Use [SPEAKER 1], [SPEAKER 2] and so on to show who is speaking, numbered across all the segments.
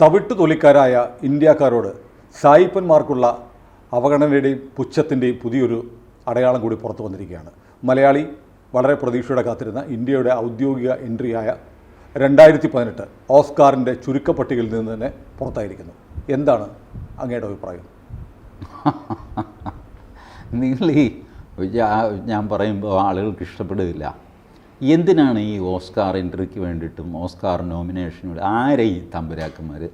[SPEAKER 1] തവിട്ടു തൊലിക്കാരായ ഇന്ത്യക്കാരോട് സായിപ്പന്മാർക്കുള്ള അവഗണനയുടെയും പുച്ഛത്തിന്റെയും പുതിയൊരു അടയാളം കൂടി പുറത്തു വന്നിരിക്കുകയാണ്. മലയാളി വളരെ പ്രതീക്ഷയോടെ കാത്തിരുന്ന ഇന്ത്യയുടെ ഔദ്യോഗിക എൻട്രിയായ രണ്ടായിരത്തി പതിനെട്ട് ഓസ്കാറിന്റെ ചുരുക്കപ്പട്ടികയിൽ നിന്ന് തന്നെ പുറത്തായിരിക്കുന്നു. എന്താണ് അങ്ങയുടെ അഭിപ്രായം?
[SPEAKER 2] നിങ്ങൾ ഈ ഞാൻ പറയുമ്പോൾ ആളുകൾക്ക് ഇഷ്ടപ്പെടുകയില്ല. എന്തിനാണ് ഈ ഓസ്കാർ എൻട്രിക്ക് വേണ്ടിയിട്ടും ഓസ്കാർ നോമിനേഷന് ആരെ ഈ തമ്പുരാക്കന്മാർ?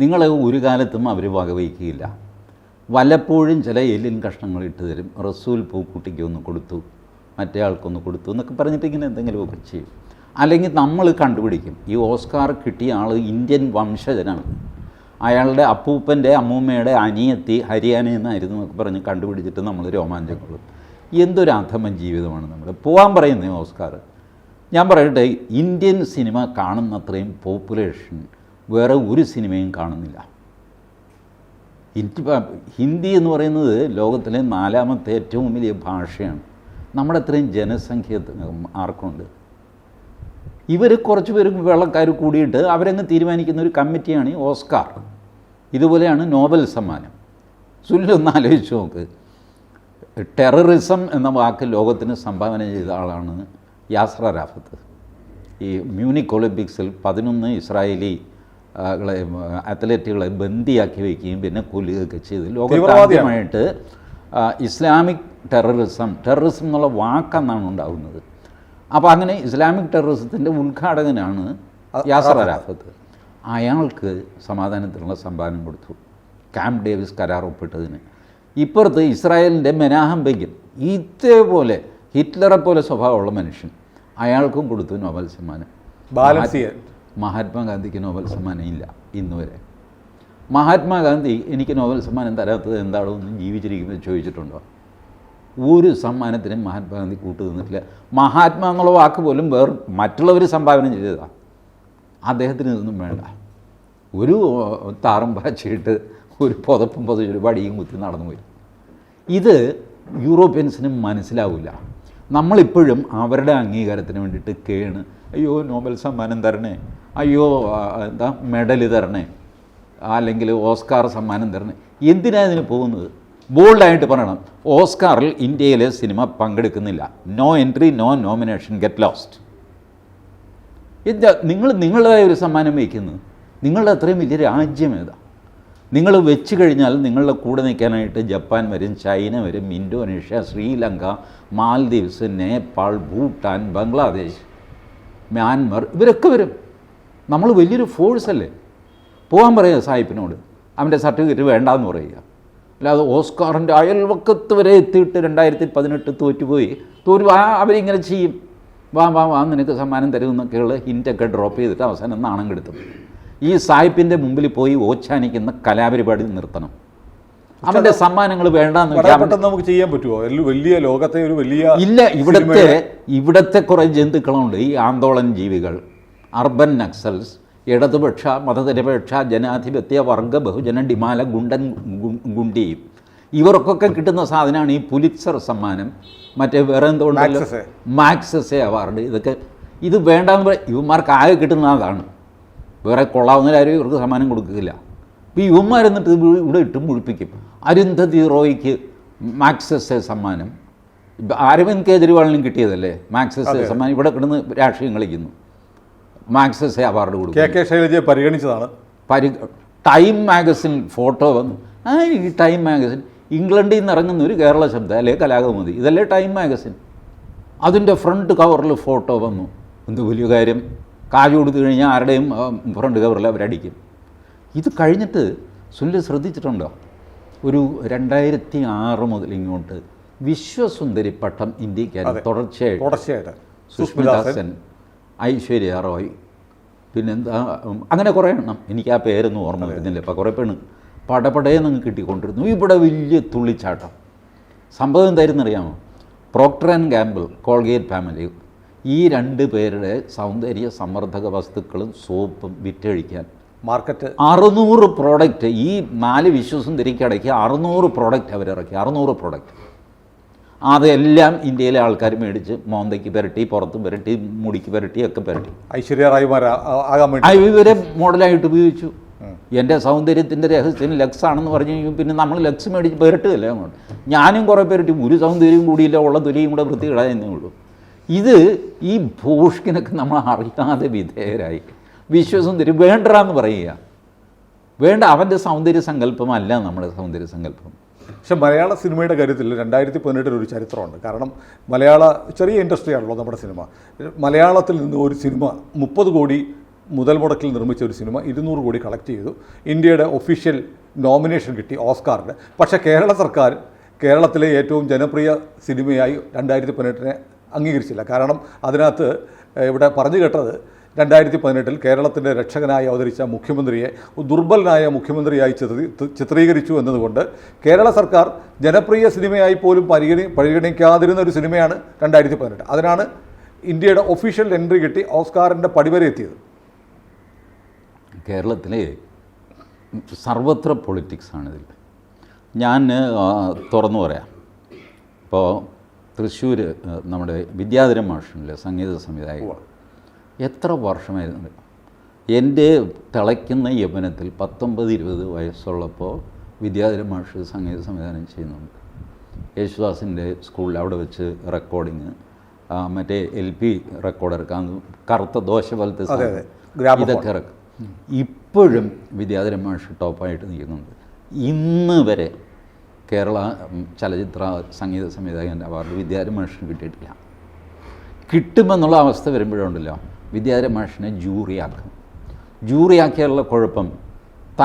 [SPEAKER 2] നിങ്ങൾ ഒരു കാലത്തും അവർ വകവയ്ക്കുകയില്ല. വല്ലപ്പോഴും ചില എല്ലിൻ കഷ്ണങ്ങൾ ഇട്ട് തരും. റസൂൽ പൂക്കുട്ടിക്ക് ഒന്ന് കൊടുത്തു മറ്റേ ആൾക്കൊന്ന് കൊടുത്തു എന്നൊക്കെ പറഞ്ഞിട്ട് ഇങ്ങനെ എന്തെങ്കിലും ഒക്കെ ചെയ്യും. അല്ലെങ്കിൽ നമ്മൾ കണ്ടുപിടിക്കും ഈ ഓസ്കാർ കിട്ടിയ ആൾ ഇന്ത്യൻ വംശജനാണ്. അയാളുടെ അപ്പൂപ്പന്റെ അമ്മൂമ്മയുടെ അനിയത്തി ഹരിയാനയെന്നായിരുന്നു എന്നൊക്കെ പറഞ്ഞ് കണ്ടുപിടിച്ചിട്ട് നമ്മൾ രോമാഞ്ചം കൊള്ളും. എന്തൊരു അധമ ജീവിതമാണ് നമ്മൾ? പോകാൻ പറയുന്നത് ഓസ്കാർ. ഞാൻ പറയട്ടെ ഇന്ത്യൻ സിനിമ കാണുന്നത്രയും പോപ്പുലേഷൻ വേറെ ഒരു സിനിമയും കാണുന്നില്ല. ഹിന്ദി എന്ന് പറയുന്നത് ലോകത്തിലെ നാലാമത്തെ ഏറ്റവും വലിയ ഭാഷയാണ്. നമ്മുടെ അത്രയും ജനസംഖ്യ ആർക്കുണ്ട്? ഇവർ കുറച്ച് പേര് വെള്ളക്കാർ കൂടിയിട്ട് അവരങ്ങ് തീരുമാനിക്കുന്ന ഒരു കമ്മിറ്റിയാണ് ഈ ഓസ്കാർ. ഇതുപോലെയാണ് നോബൽ സമ്മാനം. സുല്ലൊന്ന് ആലോചിച്ച് നോക്ക്. ടെററിസം എന്ന വാക്ക് ലോകത്തിന് സംഭാവന ചെയ്ത ആളാണ് യാസ്ര റാഫത്ത് ഈ മ്യൂണിക് ഒളിമ്പിക്സിൽ പതിനൊന്ന് ഇസ്രായേലി അത്ലറ്റുകളെ ബന്ദിയാക്കി വയ്ക്കുകയും പിന്നെ കൊല്ലുകയൊക്കെ ചെയ്ത്. ആ, ഇസ്ലാമിക് ടെററിസം ടെററിസം എന്നുള്ള വാക്കെന്നാണ് ഉണ്ടാകുന്നത് അപ്പോൾ അങ്ങനെ ഇസ്ലാമിക് ടെററിസത്തിന്റെ ഉദ്ഘാടകനാണ് യാസർ അറാഫത്ത് അയാൾക്ക് സമാധാനത്തിനുള്ള സംഭാവന കൊടുത്തു. ക്യാമ്പ് ഡേവിസ് കരാർ ഒപ്പിട്ടതിന്. ഇപ്പുറത്ത് ഇസ്രായേലിന്റെ മെനാഹം ബെഗിൻ ഇതേപോലെ ഹിറ്റ്ലറെ പോലെ സ്വഭാവമുള്ള മനുഷ്യൻ അയാൾക്കും കൊടുത്തു നോബൽ സമ്മാനം. മഹാത്മാഗാന്ധിക്ക് നോബൽ സമ്മാനം ഇല്ല ഇന്നുവരെ മഹാത്മാഗാന്ധി എനിക്ക് നോബൽ സമ്മാനം തരാത്തത് എന്താണോ എന്ന് ജീവിച്ചിരിക്കുമ്പോൾ ചോദിച്ചിട്ടുണ്ടോ? ഒരു സമ്മാനത്തിനും മഹാത്മാഗാന്ധി കൂട്ടു നിന്നിട്ടില്ല മഹാത്മാ എന്നുള്ള വാക്ക് പോലും വേറെ മറ്റുള്ളവർ സംഭാവന ചെയ്തതാണ് അദ്ദേഹത്തിന് ഇതൊന്നും വേണ്ട. ഒരു താറും പാച്ചിട്ട് ഒരു പുതപ്പും ഒരു വടിയും കുത്തി നടന്നു പോയി. ഇത് യൂറോപ്യൻസിന് മനസ്സിലാവില്ല നമ്മളിപ്പോഴും അവരുടെ അംഗീകാരത്തിന് വേണ്ടിയിട്ട് കേണ്. അയ്യോ നോബൽ സമ്മാനം തരണേ. അയ്യോ എന്താ മെഡൽ തരണേ. അല്ലെങ്കിൽ ഓസ്കാർ സമ്മാനം തരണേ. എന്തിനാണ് ഇതിന് പോകുന്നത്? ബോൾഡായിട്ട് പറയണം. ഓസ്കാറിൽ ഇന്ത്യയിലെ സിനിമ പങ്കെടുക്കുന്നില്ല. No entry no nomination get lost. എന്താ നിങ്ങൾ നിങ്ങളുടേതായ ഒരു സമ്മാനം വയ്ക്കുന്നത് നിങ്ങളുടെ അത്രയും വലിയ രാജ്യം ഏതാ? നിങ്ങൾ വെച്ച് കഴിഞ്ഞാൽ നിങ്ങളുടെ കൂടെ നിൽക്കാനായിട്ട് ജപ്പാൻ വരും ചൈന വരും ഇന്തോനേഷ്യ ശ്രീലങ്ക മാൽദീവ്സ് നേപ്പാൾ ഭൂട്ടാൻ ബംഗ്ലാദേശ് മ്യാൻമർ ഇവരൊക്കെ വരും. നമ്മൾ വലിയൊരു ഫോഴ്സ് അല്ലേ? പോകാൻ പറയുക സാഹിബിനോട് അവന്റെ സർട്ടിഫിക്കറ്റ് വേണ്ടാന്ന് പറയുക. അല്ലാതെ ഓസ്കാറിന്റെ അയൽവക്കത്ത് വരെ എത്തിയിട്ട് രണ്ടായിരത്തി പതിനെട്ട് തോറ്റുപോയി. തോറ്റു ആ അവരിങ്ങനെ ചെയ്യും. വാ വാ വാ നിനക്ക് സമ്മാനം തരുമെന്നൊക്കെയുള്ള ഹിന്റൊക്കെ ഡ്രോപ്പ് ചെയ്തിട്ട് അവസാനം നാണം കെടുത്തും. ഈ സാഹിബിന്റെ മുമ്പിൽ പോയി ഓച്ചാനിക്കുന്ന കലാപരിപാടി നിർത്തണം. അവന്റെ സമ്മാനങ്ങൾ വേണ്ടെന്ന്
[SPEAKER 1] നമുക്ക് ചെയ്യാൻ പറ്റുമോ? വലിയ ലോകത്തെ ഒരു വലിയ
[SPEAKER 2] ഇല്ല ഇവിടുത്തെ ഇവിടുത്തെ കുറേ ജന്തുക്കളുണ്ട്. ഈ ആന്തോളൻ ജീവികൾ അർബൻ നക്സൽസ് ഇടതുപക്ഷ മതനിരപേക്ഷ ജനാധിപത്യ വർഗ ബഹുജന ഡിമാല ഗുണ്ടൻ ഗുണ്ടി. ഗുണ്ടിയും ഇവർക്കൊക്കെ കിട്ടുന്ന സാധനമാണ് ഈ പുലിറ്റ്സർ സമ്മാനം. മറ്റേ വേറെ എന്തുകൊണ്ടല്ലോ
[SPEAKER 1] മാക്സസെ.
[SPEAKER 2] അവാർഡ്. ഇതൊക്കെ ഇത് വേണ്ടാന്ന് ഇവന്മാർക്ക് ആകെ കിട്ടുന്ന അതാണ്. വേറെ കൊള്ളാവുന്നവരാരും ഇവർക്ക് സമ്മാനം കൊടുക്കുകയില്ല. ഇപ്പോൾ ഈ ഇവന്മാരെന്നിട്ട് ഇവിടെ ഇട്ട് മുഴിപ്പിക്കും അരുന്ധതി റോയ്ക്ക് മാക്സസെ സമ്മാനം. അരവിന്ദ് കേജ്രിവാളിനും കിട്ടിയതല്ലേ? മാക്സസെ സമ്മാനം. ഇവിടെ കിടന്ന് രാഷ്ട്രീയം കളിക്കുന്നു. മാക്സസെ അവാർഡ് കൊടുക്കും
[SPEAKER 1] കെ ശൈലജയെ പരിഗണിച്ചതാണ്.
[SPEAKER 2] പരി ടൈം മാഗസിൻ ഫോട്ടോ വന്നു. ആ ഈ ടൈം മാഗസിൻ. ഇംഗ്ലണ്ടിൽ നിന്ന് ഇറങ്ങുന്ന ഒരു കേരള ശബ്ദം അല്ലേ? കലാകമതി ഇതല്ലേ ടൈം മാഗസിൻ. അതിന്റെ ഫ്രണ്ട് കവറിൽ ഫോട്ടോ വന്നു. എന്ത് വലിയ കാര്യം? കാശ് കൊടുത്തു കഴിഞ്ഞാൽ ആരുടെയും ഫ്രണ്ട് കവറിൽ അവരടിക്കും. ഇത് കഴിഞ്ഞിട്ട് സുനിൽ ശ്രദ്ധിച്ചിട്ടുണ്ടോ? ഒരു രണ്ടായിരത്തി ആറ് മുതൽ ഇങ്ങോട്ട് വിശ്വസുന്ദരി പട്ടം ഇന്ത്യക്കാർ. തുടർച്ചയായിട്ട്
[SPEAKER 1] തുടർച്ചയായിട്ട്.
[SPEAKER 2] സുഷ്മിത സെൻ ഐശ്വര്യ റോയ് പിന്നെന്താ അങ്ങനെ കുറേ എണ്ണം. എനിക്ക് ആ പേരൊന്നും ഓർമ്മ വരുന്നില്ല. ഇപ്പം കുറേ പെണ്ണ് പടപടയെ പടപടയെന്ന് കിട്ടിക്കൊണ്ടിരുന്നു. ഇവിടെ വലിയ തുള്ളിച്ചാട്ടം. സംഭവം എന്തായിരുന്നറിയാമോ? Procter and Gamble Colgate family ഈ രണ്ട് പേരുടെ സൗന്ദര്യ സമ്മർദ്ദക വസ്തുക്കളും സോപ്പും വിറ്റഴിക്കാൻ
[SPEAKER 1] മാർക്കറ്റ്
[SPEAKER 2] അറുന്നൂറ് പ്രോഡക്റ്റ് ഈ നാല് വിശ്വസുന്ദരിക്കടയ്ക്ക് അറുന്നൂറ് പ്രോഡക്റ്റ് അവരിറക്കി അറുന്നൂറ് പ്രോഡക്റ്റ്. അതെല്ലാം ഇന്ത്യയിലെ ആൾക്കാർ മേടിച്ച് മോന്തയ്ക്ക് പുരട്ടി പുറത്തും പുരട്ടി മുടിക്ക് പുരട്ടി ഒക്കെ പുരട്ടി.
[SPEAKER 1] ഐശ്വര്യ
[SPEAKER 2] ആ ഇവരെ മോഡലായിട്ട് ഉപയോഗിച്ചു. എന്റെ സൗന്ദര്യത്തിന്റെ രഹസ്യം ലക്സ് ആണെന്ന് പറഞ്ഞു കഴിഞ്ഞാൽ പിന്നെ നമ്മൾ ലക്സ് മേടിച്ച് പുരട്ടുകയല്ലേ അങ്ങോട്ട്. ഞാനും കുറേ പേരട്ടി ഒരു സൗന്ദര്യം കൂടിയില്ല ഉള്ള തൊലിയും കൂടെ വൃത്തിയിടാന്നേ ഉള്ളൂ. ഇത് ഈ ഭൂഷ്കിനൊക്കെ നമ്മൾ അറിയാതെ വിധേയരായി. വിശ്വസുന്ദരി വേണ്ടെന്ന് പറയുക. വേണ്ട അവന്റെ സൗന്ദര്യ സങ്കല്പമല്ല നമ്മുടെ സൗന്ദര്യ സങ്കല്പം.
[SPEAKER 1] പക്ഷെ മലയാള സിനിമയുടെ കാര്യത്തിൽ രണ്ടായിരത്തി പതിനെട്ടിൽ ഒരു ചരിത്രമുണ്ട്. കാരണം മലയാള ചെറിയ ഇൻഡസ്ട്രിയാണല്ലോ നമ്മുടെ സിനിമ. മലയാളത്തിൽ നിന്ന് ഒരു സിനിമ മുപ്പത് കോടി മുതൽ മുടക്കിൽ നിർമ്മിച്ച ഒരു സിനിമ ഇരുന്നൂറ് കോടി കളക്ട് ചെയ്തു. ഇന്ത്യയുടെ ഒഫീഷ്യൽ നോമിനേഷൻ കിട്ടി ഓസ്കാറിന്. പക്ഷേ കേരള സർക്കാർ കേരളത്തിലെ ഏറ്റവും ജനപ്രിയ സിനിമയായി രണ്ടായിരത്തി പതിനെട്ടിനെ അംഗീകരിച്ചില്ല. കാരണം അതിനകത്ത് ഇവിടെ പറഞ്ഞു കേട്ടത് രണ്ടായിരത്തി പതിനെട്ടിൽ കേരളത്തിന്റെ രക്ഷകനായി അവതരിച്ച മുഖ്യമന്ത്രിയെ ദുർബലനായ മുഖ്യമന്ത്രിയായി ചിത്രീ ചിത്രീകരിച്ചു എന്നതുകൊണ്ട് കേരള സർക്കാർ ജനപ്രിയ സിനിമയായി പോലും പരിഗണി പരിഗണിക്കാതിരുന്ന ഒരു സിനിമയാണ് രണ്ടായിരത്തി പതിനെട്ട് അതിനാണ് ഇന്ത്യയുടെ ഒഫീഷ്യൽ എൻട്രി കിട്ടി ഓസ്കാറിന്റെ പടിവരെ എത്തിയത്.
[SPEAKER 2] കേരളത്തിലെ സർവത്ര പൊളിറ്റിക്സാണിതിൽ. ഞാൻ തുറന്നു പറയാം. ഇപ്പോൾ തൃശ്ശൂർ നമ്മുടെ വിദ്യാധരൻ മാഷിനിലെ സംഗീത സംവിധായകൻ. എത്ര വർഷമായിരുന്നു? എന്റെ തിളയ്ക്കുന്ന യവനത്തിൽ പത്തൊമ്പത് ഇരുപത് വയസ്സുള്ളപ്പോൾ വിദ്യാധരൻ മാഷ് സംഗീത സംവിധാനം ചെയ്യുന്നുണ്ട്. യേശുദാസിന്റെ സ്കൂളിൽ അവിടെ വെച്ച് റെക്കോർഡിങ് മറ്റേ എൽ പി റെക്കോർഡ് ഇറക്കാം കറുത്ത ദോശ പോലത്തെ. ഇതൊക്കെ ഇറക്കും ഇപ്പോഴും വിദ്യാധരൻ മാഷ് ടോപ്പായിട്ട് നിൽക്കുന്നുണ്ട്. ഇന്ന് വരെ കേരള ചലച്ചിത്ര സംഗീത സംവിധായകന്റെ അവാർഡ് വിദ്യാധരൻ മാഷിന് കിട്ടിയിട്ടില്ല. കിട്ടുമെന്നുള്ള അവസ്ഥ വരുമ്പോഴുണ്ടല്ലോ വിദ്യാധരൻ മാഷിനെ ജൂറിയാക്കും. ജൂറിയാക്കിയാലുള്ള കുഴപ്പം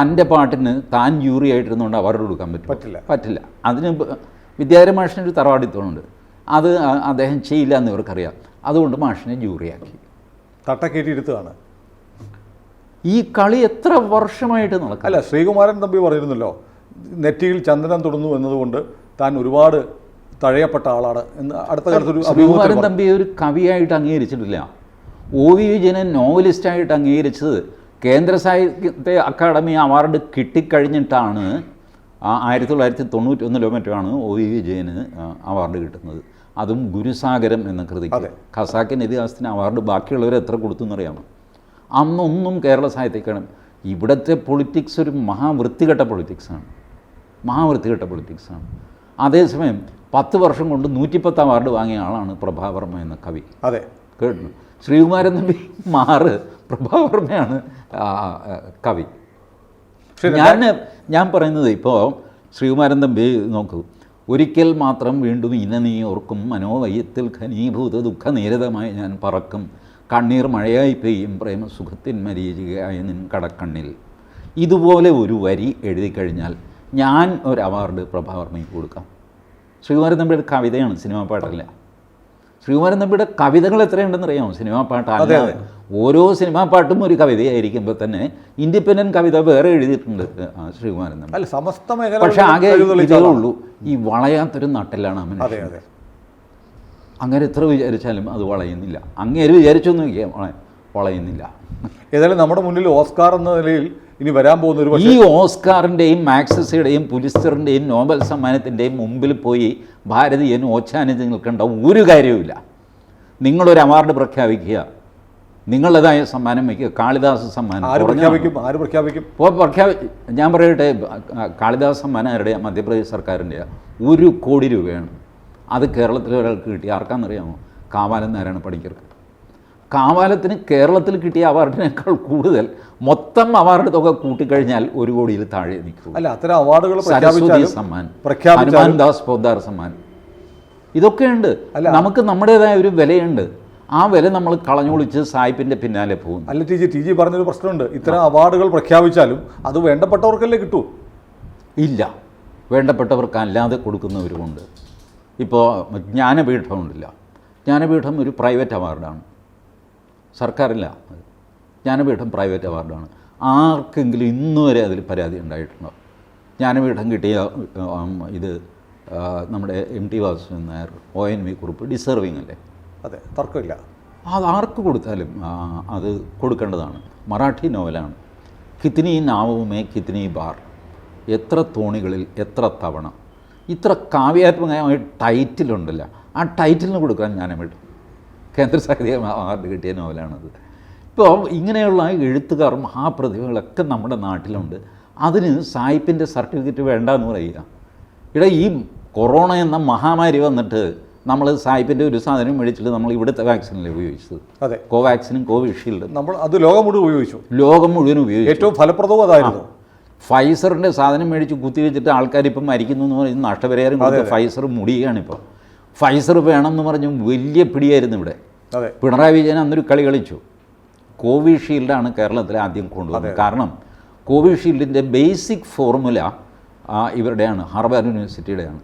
[SPEAKER 2] തന്റെ പാട്ടിന് താൻ ജൂറി ആയിട്ടിരുന്നുകൊണ്ട് അവാർഡ് കൊടുക്കാൻ പറ്റും
[SPEAKER 1] പറ്റില്ല.
[SPEAKER 2] പറ്റില്ല. അതിന് ബ- വിദ്യാധരൻ മാഷിന് ഒരു തറവാടിത്തമുണ്ട് അത് അദ്ദേഹം ചെയ്യില്ല എന്ന് ഇവർക്കറിയാം. അതുകൊണ്ട് മാഷിനെ ജൂറിയാക്കി.
[SPEAKER 1] തട്ടക്കേറ്റിയിരുത്തുകയാണ്
[SPEAKER 2] ഈ കളി എത്ര വർഷമായിട്ട് നടക്കും?
[SPEAKER 1] അല്ല ശ്രീകുമാരൻ തമ്പി പറഞ്ഞിരുന്നല്ലോ നെറ്റിയിൽ ചന്ദനം തുടർന്നു എന്നതുകൊണ്ട് താൻ ഒരുപാട് തഴയപ്പെട്ട ആളാണ് എന്ന് അടുത്ത കാലത്ത് ഒരു
[SPEAKER 2] ശ്രീകുമാരൻ
[SPEAKER 1] പറഞ്ഞു.
[SPEAKER 2] തമ്പി ഒരു കവിയായിട്ട് അംഗീകരിച്ചിട്ടില്ല ഒ വി വിജയനെ നോവലിസ്റ്റായിട്ട് അംഗീകരിച്ചത് കേന്ദ്ര സാഹിത്യ അക്കാദമി അവാർഡ് കിട്ടിക്കഴിഞ്ഞിട്ടാണ് ആ ആയിരത്തി തൊള്ളായിരത്തി തൊണ്ണൂറ്റി ഒന്നിലോ മറ്റോ ആണ് ഒ വി വിജയന് അവാർഡ് കിട്ടുന്നത് അതും ഗുരുസാഗരം എന്ന കൃതിക്ക്. ഖസാക്കിൻ ഇതിഹാസത്തിന് അവാർഡ് ബാക്കിയുള്ളവർ എത്ര കൊടുത്തു എന്നറിയാമോ അന്നൊന്നും കേരള സാഹിത്യക്കാണ് ഇവിടുത്തെ പൊളിറ്റിക്സ് ഒരു മഹാവൃത്തികെട്ട പൊളിറ്റിക്സാണ് മഹാവൃത്തികെട്ട പൊളിറ്റിക്സാണ് അതേസമയം പത്ത് വർഷം കൊണ്ട് നൂറ്റിപ്പത്ത് അവാർഡ് വാങ്ങിയ ആളാണ് പ്രഭാവർമ്മ എന്ന കവി.
[SPEAKER 1] അതെ.
[SPEAKER 2] കേട്ടു ശ്രീകുമാരൻ തമ്പി മാറ് പ്രഭാവർമ്മയാണ് കവി. ഞാൻ ഞാൻ പറയുന്നത് ഇപ്പോൾ ശ്രീകുമാരൻ തമ്പി നോക്കൂ. ഒരിക്കൽ മാത്രം വീണ്ടും ഇന നീ ഓർക്കും മനോവയ്യത്തിൽ ദുഃഖ ദുഃഖനീരതമായി ഞാൻ പറക്കും. കണ്ണീർ മഴയായി പെയ്യും പ്രേമസുഖത്തിൻ മരീചികയായ നിൻ കടക്കണ്ണിൽ. ഇതുപോലെ ഒരു വരി എഴുതി കഴിഞ്ഞാൽ ഞാൻ ഒരു അവാർഡ് പ്രഭാവർമ്മയ്ക്ക് കൊടുക്കാം. ശ്രീകുമാരൻ തമ്പിയുടെ കവിതയാണ് സിനിമാ പാട്ടല്ല? ശ്രീകുമാരൻ തമ്പിയുടെ കവിതകൾ എത്രയുണ്ടെന്ന് അറിയാമോ സിനിമാ പാട്ട് അല്ലാതെ ഓരോ സിനിമാ പാട്ടും ഒരു കവിതയായിരിക്കുമ്പോൾ തന്നെ ഇൻഡിപെൻഡന്റ് കവിത വേറെ എഴുതിയിട്ടുണ്ട് ശ്രീകുമാരൻ തമ്പി.
[SPEAKER 1] അല്ല സമസ്ത മേഖല
[SPEAKER 2] പക്ഷെ ആകെ ഇതേ ഉള്ളൂ. ഈ വളയാത്തൊരു നട്ടിലാണ് അവൻ
[SPEAKER 1] അതെ
[SPEAKER 2] അങ്ങനെ എത്ര വിചാരിച്ചാലും അത് വളയുന്നില്ല. അങ്ങനെ അങ്ങേര് വിചാരിച്ചൊന്നും വളയുന്നില്ല.
[SPEAKER 1] ഏതായാലും നമ്മുടെ മുന്നിൽ ഓസ്കാർ എന്ന നിലയിൽ ഇനി വരാൻ പോകുന്ന ഒരു
[SPEAKER 2] ഈ ഓസ്കാറിന്റെയും മാക്സസയുടെയും പുലിസ്റ്ററിന്റെയും നോബൽ സമ്മാനത്തിന്റെയും മുമ്പിൽ പോയി ഭാരതീയൻ ഓച്ചാനിച്ച് നിൽക്കേണ്ട ഒരു കാര്യവുമില്ല. നിങ്ങളൊരു അവാർഡ് പ്രഖ്യാപിക്കുക. നിങ്ങളുടേതായ സമ്മാനം വയ്ക്കുക. കാളിദാസ സമ്മാനം
[SPEAKER 1] ആര് പ്രഖ്യാപിക്കും? ആര് പ്രഖ്യാപിക്കും?
[SPEAKER 2] ഇപ്പോൾ പ്രഖ്യാപി ഞാൻ പറയട്ടെ കാളിദാസ സമ്മാനം ആരുടെ? മധ്യപ്രദേശ് സർക്കാരിന്റെ ഒരു കോടി രൂപയാണ്. അത് കേരളത്തിലെ ഒരാൾക്ക് കിട്ടി ആർക്കാണെന്നറിയാമോ? കാവാലം നാരായണ പണിക്കർക്ക് കാവാലത്തിന് കേരളത്തിൽ കിട്ടിയ അവാർഡിനേക്കാൾ കൂടുതൽ മൊത്തം അവാർഡ് തുക കൂട്ടിക്കഴിഞ്ഞാൽ ഒരു കോടിയിൽ താഴെ നിൽക്കും
[SPEAKER 1] അല്ല അത്തരം അവാർഡുകൾ
[SPEAKER 2] സരസ്വതി സമ്മാൻ ഹനുമാൻ ദാസ് പോദ്ദാർ സമ്മാൻ ഇതൊക്കെയുണ്ട്
[SPEAKER 1] അല്ല.
[SPEAKER 2] നമുക്ക് നമ്മുടേതായ ഒരു വിലയുണ്ട്. ആ വില നമ്മൾ കളഞ്ഞൊളിച്ച് സായിപ്പിന്റെ പിന്നാലെ പോകും
[SPEAKER 1] അല്ല ടി ജി ടി ജി പറഞ്ഞൊരു പ്രശ്നമുണ്ട്. ഇത്തരം അവാർഡുകൾ പ്രഖ്യാപിച്ചാലും അത് വേണ്ടപ്പെട്ടവർക്കല്ലേ കിട്ടൂ?
[SPEAKER 2] ഇല്ല. വേണ്ടപ്പെട്ടവർക്ക് അല്ലാതെ കൊടുക്കുന്നവരുമുണ്ട്. ഇപ്പോൾ ജ്ഞാനപീഠമുണ്ടില്ല. ജ്ഞാനപീഠം ഒരു പ്രൈവറ്റ് അവാർഡാണ്. സർക്കാരില്ല. ജ്ഞാനപീഠം പ്രൈവറ്റ് അവാർഡാണ്. ആർക്കെങ്കിലും ഇന്നു വരെ അതിൽ പരാതി ഉണ്ടായിട്ടുണ്ടോ? ജ്ഞാനപീഠം കിട്ടിയ ഇത് നമ്മുടെ M T Vasudevan Nair O N V Kurup deserving അല്ലേ?
[SPEAKER 1] അതെ തർക്കമില്ല.
[SPEAKER 2] അത് ആർക്ക് കൊടുത്താലും അത് കൊടുക്കേണ്ടതാണ്. മറാഠി നോവലാണ്. കിത്നി നാവുമേ കിത്നി ബാർ. എത്ര തോണികളിൽ എത്ര തവണ. ഇത്ര കാവ്യാത്മകമായ ടൈറ്റിലുണ്ടല്ല. ആ ടൈറ്റിലിന് കൊടുക്കാൻ ഞാൻ വിട്ടു കേന്ദ്ര സാഹിത്യ അവാർഡ് കിട്ടിയ നോവലാണത്. ഇപ്പോൾ ഇങ്ങനെയുള്ള എഴുത്തുകാർ മഹാപ്രതിഭകളൊക്കെ നമ്മുടെ നാട്ടിലുണ്ട്. അതിന് സായിപ്പിന്റെ സർട്ടിഫിക്കറ്റ് വേണ്ട എന്ന് പറയുക. ഇവിടെ ഈ കൊറോണ എന്ന മഹാമാരി വന്നിട്ട് നമ്മൾ സായിപ്പിന്റെ ഒരു സാധനം മേടിച്ചിട്ട് നമ്മൾ ഇവിടുത്തെ വാക്സിനല്ലേ ഉപയോഗിച്ചത്?
[SPEAKER 1] അതെ.
[SPEAKER 2] കോവാക്സിനും കോവിഷീൽഡും.
[SPEAKER 1] നമ്മൾ അത് ലോകം മുഴുവൻ ഉപയോഗിച്ചു.
[SPEAKER 2] ലോകം മുഴുവൻ ഉപയോഗിച്ചു.
[SPEAKER 1] ഏറ്റവും ഫലപ്രദവും അതായിരുന്നു.
[SPEAKER 2] ഫൈസറിന്റെ സാധനം മേടിച്ച് കുത്തിവെച്ചിട്ട് ആൾക്കാർ ഇപ്പം മരിക്കുന്നു എന്ന് പറയുന്ന നഷ്ടപരിഹാരം കൊടുത്ത് ഫൈസർ മുടിയുകയാണ് ഇപ്പോൾ ഫൈസർ വേണമെന്ന് പറഞ്ഞു വലിയ പിടിയായിരുന്നു ഇവിടെ. പിണറായി വിജയൻ അന്നൊരു കളി കളിച്ചു. കോവിഷീൽഡാണ് കേരളത്തിൽ ആദ്യം കൊണ്ടുവന്നത്. കാരണം കോവിഷീൽഡിന്റെ ബേസിക് ഫോർമുല ഇവരുടെയാണ് ഹാർബർ യൂണിവേഴ്സിറ്റിയുടെയാണ്.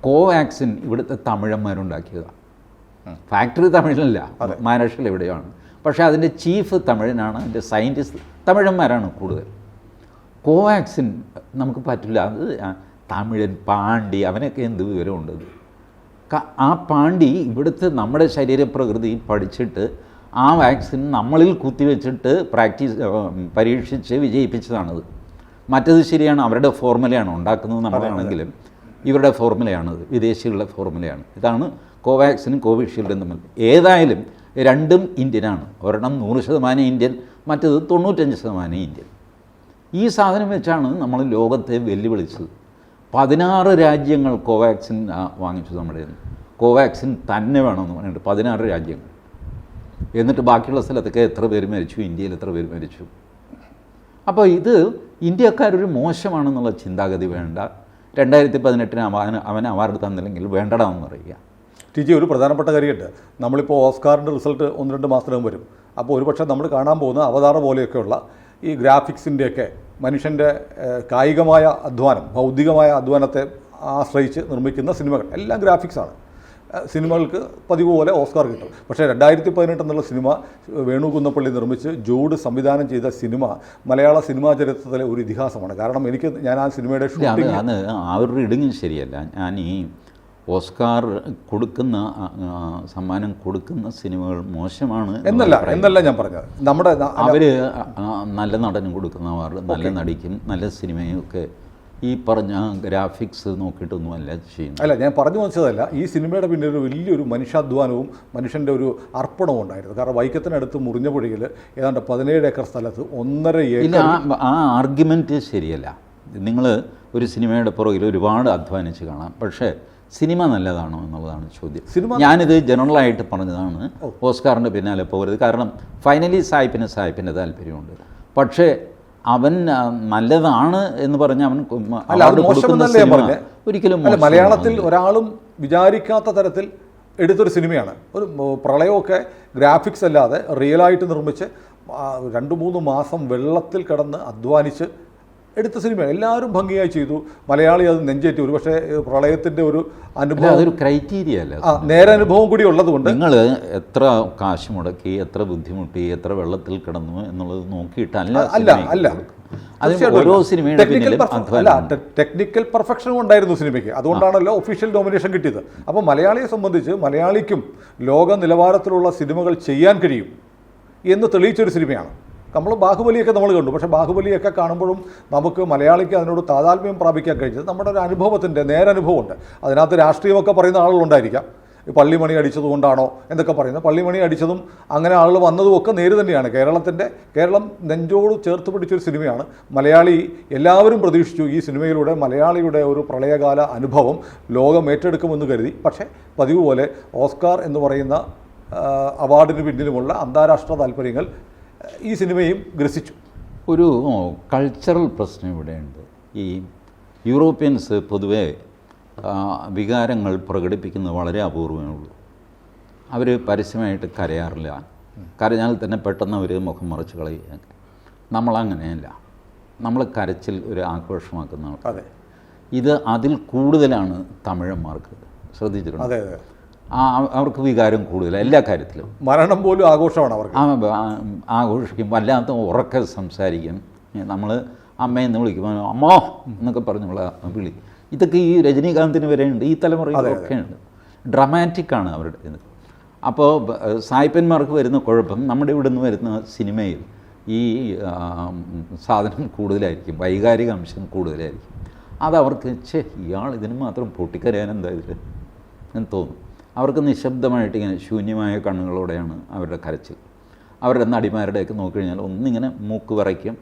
[SPEAKER 2] കോവാക്സിൻ ഇവിടുത്തെ തമിഴന്മാരുണ്ടാക്കിയതാണ് ഫാക്ടറി തമിഴിലല്ല മഹാരാഷ്ട്രയിൽ എവിടെയാണ് പക്ഷേ അതിന്റെ ചീഫ് തമിഴനാണ് അതിന്റെ സയന്റിസ്റ്റ് തമിഴന്മാരാണ് കൂടുതൽ. കോവാക്സിൻ നമുക്ക് പറ്റില്ല. അത് തമിഴൻ പാണ്ടി അവനൊക്കെ എന്ത് വിവരമുണ്ട്? ക- ആ പാണ്ടി ഇവിടുത്തെ നമ്മുടെ ശരീരപ്രകൃതി പഠിച്ചിട്ട് ആ വാക്സിൻ നമ്മളിൽ കുത്തിവെച്ചിട്ട് പ്രാക്ടീസ് പരീക്ഷിച്ച് വിജയിപ്പിച്ചതാണത്. മറ്റത് ശരിയാണ് അവരുടെ ഫോർമുലയാണ് ഉണ്ടാക്കുന്നത് നമ്മളാണെങ്കിലും ഇവരുടെ ഫോർമുലയാണത് വിദേശികളുടെ ഫോർമുലയാണ്. ഇതാണ് കോവാക്സിനും കോവിഷീൽഡും തമ്മിൽ. ഏതായാലും രണ്ടും ഇന്ത്യനാണ്. ഒരെണ്ണം നൂറ് ശതമാനം ഇന്ത്യൻ മറ്റത് തൊണ്ണൂറ്റഞ്ച് ശതമാനം ഇന്ത്യൻ. ഈ സാധനം വെച്ചാണ് നമ്മൾ ലോകത്തെ വെല്ലുവിളിച്ചത്. പതിനാറ് രാജ്യങ്ങൾ കോവാക്സിൻ വാങ്ങിച്ചു നമ്മുടെ കോവാക്സിൻ തന്നെ വേണമെന്ന് പറഞ്ഞിട്ട് പതിനാറ് രാജ്യങ്ങൾ. എന്നിട്ട് ബാക്കിയുള്ള സ്ഥലത്തൊക്കെ എത്ര പേര് മരിച്ചു? ഇന്ത്യയിൽ എത്ര പേര് മരിച്ചു? അപ്പോൾ ഇത് ഇന്ത്യക്കാരൊരു മോശമാണെന്നുള്ള ചിന്താഗതി വേണ്ട. രണ്ടായിരത്തി പതിനെട്ടിന് അവൻ അവൻ അവാർഡ് തന്നില്ലെങ്കിൽ വേണ്ടടാന്ന് പറയുക.
[SPEAKER 1] ടീച്ചി ഒരു പ്രധാനപ്പെട്ട കാര്യമുണ്ട്. നമ്മളിപ്പോൾ ഓസ്കാറിന്റെ റിസൾട്ട് ഒന്ന് രണ്ട് മാസത്തിനകം വരും. അപ്പോൾ ഒരുപക്ഷെ നമ്മൾ കാണാൻ പോകുന്ന അവതാറ പോലെയൊക്കെയുള്ള ഈ ഗ്രാഫിക്സിന്റെയൊക്കെ മനുഷ്യന്റെ കായികമായ അധ്വാനം ഭൗതികമായ അധ്വാനത്തെ ആശ്രയിച്ച് നിർമ്മിക്കുന്ന സിനിമകൾ. എല്ലാം ഗ്രാഫിക്സാണ് സിനിമകൾക്ക് പതിവ് പോലെ ഓസ്കാർ കിട്ടും. പക്ഷേ രണ്ടായിരത്തി പതിനെട്ട് എന്നുള്ള സിനിമ വേണു കുന്നപ്പള്ളി നിർമ്മിച്ച് ജൂഡ് സംവിധാനം ചെയ്ത സിനിമ മലയാള സിനിമാ ചരിത്രത്തിലെ ഒരു ഇതിഹാസമാണ്. കാരണം എനിക്ക് ഞാൻ ആ സിനിമയുടെ ഷൂട്ടിംഗ്
[SPEAKER 2] അത് അവരുടെ ഇടുങ്ങും ശരിയല്ല. ഞാൻ ഈ ഓസ്കാർ കൊടുക്കുന്ന സമ്മാനം കൊടുക്കുന്ന സിനിമകൾ മോശമാണ്
[SPEAKER 1] എന്നല്ല എന്നല്ല ഞാൻ പറഞ്ഞത്. നമ്മുടെ
[SPEAKER 2] അവർ നല്ല നടനും കൊടുക്കുന്ന അവാർഡ് നല്ല നടിക്കും നല്ല സിനിമയും ഒക്കെ ഈ പറഞ്ഞ ഗ്രാഫിക്സ് നോക്കിയിട്ടൊന്നും അല്ല ചെയ്യുന്നത്.
[SPEAKER 1] അല്ല ഞാൻ പറഞ്ഞു വെച്ചതല്ല ഈ സിനിമയുടെ പിന്നിൽ ഒരു വലിയൊരു മനുഷ്യാധ്വാനവും മനുഷ്യന്റെ ഒരു അർപ്പണവും ഉണ്ടായിരുന്നു. കാരണം വൈക്കത്തിനടുത്ത് മുറിഞ്ഞ പുഴയിൽ ഏതാണ്ട് പതിനേഴ് ഏക്കർ സ്ഥലത്ത് ഒന്നര ഏക്കർ
[SPEAKER 2] ആ ആർഗ്യുമെന്റ് ശരിയല്ല. നിങ്ങൾ ഒരു സിനിമയുടെ പുറകിൽ ഒരുപാട് അധ്വാനിച്ച് കാണാം. പക്ഷേ സിനിമ നല്ലതാണോ എന്നുള്ളതാണ് ചോദ്യം.
[SPEAKER 1] സിനിമ-
[SPEAKER 2] ഞാനിത് ജനറലായിട്ട് പറഞ്ഞതാണ് ഓസ്കാറിന്റെ പിന്നാലെ പോകരുത്. കാരണം ഫൈനലി സായിപ്പിന് സായിപ്പിന്റെ താല്പര്യമുണ്ട്. പക്ഷേ അവൻ നല്ലതാണ് എന്ന് പറഞ്ഞ് അവൻ ഒരിക്കലും
[SPEAKER 1] മലയാളത്തിൽ ഒരാളും വിചാരിക്കാത്ത തരത്തിൽ എടുത്തൊരു സിനിമയാണ്. ഒരു പ്രളയമൊക്കെ ഗ്രാഫിക്സ് അല്ലാതെ റിയലായിട്ട് നിർമ്മിച്ച് രണ്ട് മൂന്ന് മാസം വെള്ളത്തിൽ കിടന്ന് അധ്വാനിച്ച് എടുത്ത സിനിമ എല്ലാവരും ഭംഗിയായി ചെയ്തു. മലയാളി അത് നെഞ്ചേറ്റി. ഒരു പക്ഷേ പ്രളയത്തിന്റെ
[SPEAKER 2] ഒരു
[SPEAKER 1] അനുഭവം
[SPEAKER 2] അതൊരു ക്രൈറ്റീരിയ അല്ല?
[SPEAKER 1] നേരെ നേരനുഭവം കൂടി ഉള്ളതുകൊണ്ട്
[SPEAKER 2] നിങ്ങൾ എത്ര കാശ് മുടക്കി എത്ര ബുദ്ധിമുട്ടി എത്ര വെള്ളത്തിൽ കിടന്നു എന്നുള്ളത് നോക്കിയിട്ടല്ല
[SPEAKER 1] അല്ല അല്ല.
[SPEAKER 2] ഓരോ
[SPEAKER 1] ടെക്നിക്കൽ അല്ല ടെക്നിക്കൽ പെർഫെക്ഷനും ഉണ്ടായിരുന്നു സിനിമയ്ക്ക്. അതുകൊണ്ടാണല്ലോ ഒഫീഷ്യൽ നോമിനേഷൻ കിട്ടിയത്. അപ്പോൾ മലയാളിയെ സംബന്ധിച്ച് മലയാളിക്കും ലോക നിലവാരത്തിലുള്ള സിനിമകൾ ചെയ്യാൻ കഴിയും എന്ന് തെളിയിച്ചൊരു സിനിമയാണ്. നമ്മൾ ബാഹുബലിയൊക്കെ നമ്മൾ കണ്ടു. പക്ഷേ ബാഹുബലിയൊക്കെ കാണുമ്പോഴും നമുക്ക് മലയാളിക്ക് അതിനോട് താതാത്മ്യം പ്രാപിക്കാൻ കഴിഞ്ഞത് നമ്മുടെ ഒരു അനുഭവത്തിന്റെ നേരനുഭവമുണ്ട്. അതിനകത്ത് രാഷ്ട്രീയമൊക്കെ പറയുന്ന ആളുകളുണ്ടായിരിക്കാം. പള്ളിമണി അടിച്ചതുകൊണ്ടാണോ എന്നൊക്കെ പറയുന്നത്. പള്ളിമണി അടിച്ചതും അങ്ങനെ ആളുകൾ വന്നതും ഒക്കെ നേര് തന്നെയാണ്. കേരളത്തിന്റെ കേരളം നെഞ്ചോട് ചേർത്ത് പിടിച്ചൊരു സിനിമയാണ്. മലയാളി എല്ലാവരും പ്രതീക്ഷിച്ചു ഈ സിനിമയിലൂടെ മലയാളിയുടെ ഒരു പ്രളയകാല അനുഭവം ലോകം ഏറ്റെടുക്കുമെന്ന് കരുതി. പക്ഷേ പതിവ് പോലെ ഓസ്കാർ എന്ന് പറയുന്ന അവാർഡിന് പിന്നിലുമുള്ള അന്താരാഷ്ട്ര താല്പര്യങ്ങൾ ഈ സിനിമയും ഗ്രസിച്ചു.
[SPEAKER 2] ഒരു കൾച്ചറൽ പ്രശ്നം ഇവിടെയുണ്ട്. ഈ യൂറോപ്യൻസ് പൊതുവെ വികാരങ്ങൾ പ്രകടിപ്പിക്കുന്നത് വളരെ അപൂർവമേ ഉള്ളൂ. അവർ പരസ്യമായിട്ട് കരയാറില്ല. കരഞ്ഞാൽ തന്നെ പെട്ടെന്ന് അവർ മുഖം മറച്ച് കളയുക. നമ്മളങ്ങനെയല്ല. നമ്മൾ കരച്ചിൽ ഒരു ആഘോഷമാക്കുന്ന
[SPEAKER 1] അതെ.
[SPEAKER 2] ഇത് അതിൽ കൂടുതലാണ് തമിഴന്മാർക്ക് ശ്രദ്ധിച്ചിട്ടുണ്ട്. അവർക്ക് വികാരം കൂടുതൽ എല്ലാ കാര്യത്തിലും.
[SPEAKER 1] മരണം പോലും ആഘോഷമാണ് അവർക്ക്.
[SPEAKER 2] ആഘോഷിക്കും വല്ലാത്ത ഉറക്കെ സംസാരിക്കും. നമ്മൾ അമ്മയെന്ന് വിളിക്കുമ്പോൾ അമ്മോ എന്നൊക്കെ പറഞ്ഞുള്ള വിളി. ഇതൊക്കെ ഈ രജനീകാന്തിന് വരെ ഉണ്ട് ഈ തലമുറയിലൊക്കെ ഉണ്ട്. ഡ്രമാറ്റിക്കാണ് അവരുടെ ഇത്. അപ്പോൾ സായിപ്പന്മാർക്ക് വരുന്ന കുഴപ്പം നമ്മുടെ ഇവിടെ നിന്ന് വരുന്ന സിനിമയിൽ ഈ സാധനം കൂടുതലായിരിക്കും വൈകാരിക അംശം കൂടുതലായിരിക്കും. അതവർക്ക് ഇയാൾ ഇതിന് മാത്രം പൊട്ടിക്കരയാൻ എന്താ ഇതിൽ എന്ന് തോന്നും. അവർക്ക് നിശബ്ദമായിട്ട് ഇങ്ങനെ ശൂന്യമായ കണ്ണുകളോടെയാണ് അവരുടെ കരച്ചിൽ. അവരുടെ നടിമാരുടെയൊക്കെ നോക്കിക്കഴിഞ്ഞാൽ ഒന്നിങ്ങനെ മൂക്ക് വിറയ്ക്കും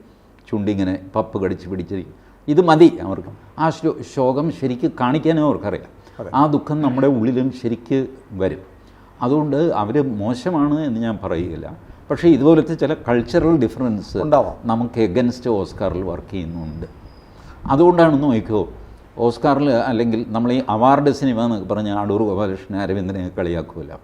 [SPEAKER 2] ചുണ്ടിങ്ങനെ പപ്പ് കടിച്ച് പിടിച്ചിരിക്കും. ഇത് മതി അവർക്ക്. ആ ശോ- ശോകം ശരിക്ക് കാണിക്കാനും അവർക്കറിയാം. ആ ദുഃഖം നമ്മുടെ ഉള്ളിലും ശരിക്ക് വരും. അതുകൊണ്ട് അവർ മോശമാണ് എന്ന് ഞാൻ പറയുകയില്ല. പക്ഷേ ഇതുപോലത്തെ ചില കൾച്ചറൽ ഡിഫറൻസ്
[SPEAKER 1] ഉണ്ടാവാം.
[SPEAKER 2] നമുക്ക് എഗൻസ്റ്റ് ഓസ്കാറിൽ വർക്ക് ചെയ്യുന്നുണ്ട്. അതുകൊണ്ടാണെന്ന് നോക്കിക്കോ ഓസ്കാറിൽ അല്ലെങ്കിൽ നമ്മൾ ഈ അവാർഡ് സിനിമ എന്നൊക്കെ പറഞ്ഞ അടൂർ ഗോപാലകൃഷ്ണൻ അരവിന്ദനെ കളിയാക്കുമല്ല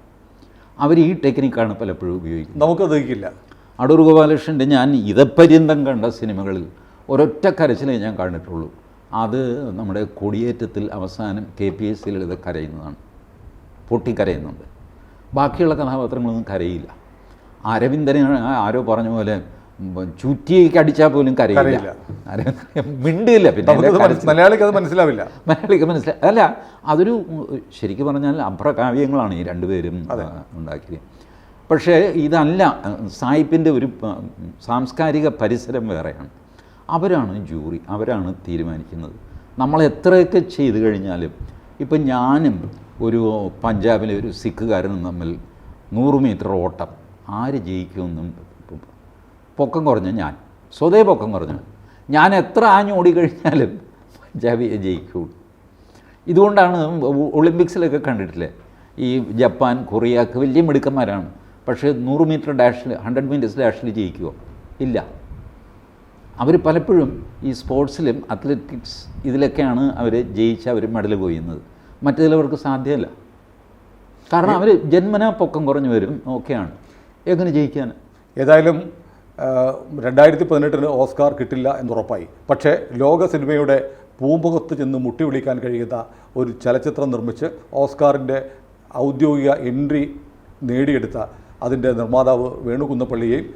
[SPEAKER 2] അവർ ഈ ടെക്നിക്കാണ് പലപ്പോഴും ഉപയോഗിക്കുന്നത്.
[SPEAKER 1] നമുക്ക് ദഹിക്കില്ല
[SPEAKER 2] അടൂർ ഗോപാലകൃഷ്ണന്റെ ഞാൻ ഇതപര്യന്തം കണ്ട സിനിമകളിൽ ഒരൊറ്റ കരച്ചിലേ ഞാൻ കണ്ടിട്ടുള്ളൂ. അത് നമ്മുടെ കൊടിയേറ്റത്തിൽ അവസാനം കെ പി എസ് സിയിൽ ഇത് കരയുന്നതാണ്. പൊട്ടിക്കരയുന്നുണ്ട്. ബാക്കിയുള്ള കഥാപാത്രങ്ങളൊന്നും കരയില്ല. അരവിന്ദനെ ആരോ പറഞ്ഞ പോലെ ചുറ്റിയേക്ക് അടിച്ചാൽ പോലും കരയില്ല. മിണ്ടില്ല പിന്നെ
[SPEAKER 1] മലയാളിക്ക് അത് മനസ്സിലാവില്ല.
[SPEAKER 2] മലയാളിക്ക് മനസ്സിലാവില്ല അല്ല അതൊരു ശരിക്കും പറഞ്ഞാൽ അഭ്രകാവ്യങ്ങളാണ് ഈ രണ്ടുപേരും ഉണ്ടാക്കിയത്. പക്ഷേ ഇതല്ല സായിപ്പിന്റെ ഒരു സാംസ്കാരിക പരിസരം വേറെയാണ്. അവരാണ് ജൂറി അവരാണ് തീരുമാനിക്കുന്നത്. നമ്മൾ എത്രയൊക്കെ ചെയ്തു കഴിഞ്ഞാലും ഇപ്പം ഞാനും ഒരു പഞ്ചാബിലെ ഒരു സിഖുകാരനും തമ്മിൽ നൂറ് മീറ്റർ ഓട്ടം. ആര് ജയിക്കുമെന്നും പൊക്കം കുറഞ്ഞ ഞാൻ. സ്വതേ പൊക്കം കുറഞ്ഞു. ഞാൻ എത്ര ആഞ്ഞു ഓടിക്കഴിഞ്ഞാലും പഞ്ചാബിയെ ജയിക്കുള്ളൂ ഇതുകൊണ്ടാണ് ഒളിമ്പിക്സിലൊക്കെ കണ്ടിട്ടില്ലേ? ഈ ജപ്പാൻ കൊറിയ ഒക്കെ വലിയ മിടുക്കന്മാരാണ്. പക്ഷേ നൂറ് മീറ്റർ ഡാഷിൽ ഹൺഡ്രഡ് മീറ്റേഴ്സ് ഡാഷിൽ ജയിക്കുമോ ഇല്ല. അവർ പലപ്പോഴും ഈ സ്പോർട്സിലും അത്ലറ്റിക്സ് ഇതിലൊക്കെയാണ് അവർ ജയിച്ച് അവർ മെഡൽ കൊയ്യുന്നത്. മറ്റേതിലവർക്ക് സാധ്യമല്ല. കാരണം അവർ ജന്മനാ പൊക്കം കുറഞ്ഞു വരും. ഓക്കെയാണ്. എങ്ങനെ ജയിക്കാൻ?
[SPEAKER 1] ഏതായാലും രണ്ടായിരത്തി പതിനെട്ടിന് ഓസ്കാർ കിട്ടില്ല എന്നുറപ്പായി. പക്ഷേ ലോക സിനിമയുടെ പൂമുഖത്ത് ചെന്ന് മുട്ടി വിളിക്കാൻ കഴിയുന്ന ഒരു ചലച്ചിത്രം നിർമ്മിച്ച് ഓസ്കാറിന്റെ ഔദ്യോഗിക എൻട്രി നേടിയെടുത്ത അതിന്റെ നിർമ്മാതാവ് വേണുകുന്നപ്പള്ളിയെയും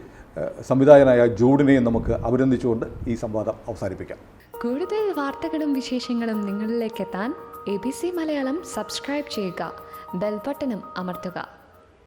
[SPEAKER 1] സംവിധായകനായ ജൂഡിനെയും നമുക്ക് അഭിനന്ദിച്ചുകൊണ്ട് ഈ സംവാദം അവസാനിപ്പിക്കാം.
[SPEAKER 3] കൂടുതൽ വാർത്തകളും വിശേഷങ്ങളും നിങ്ങളിലേക്ക് എത്താൻ A B C Malayalam subscribe ചെയ്യുക. ബെൽബട്ടനും അമർത്തുക.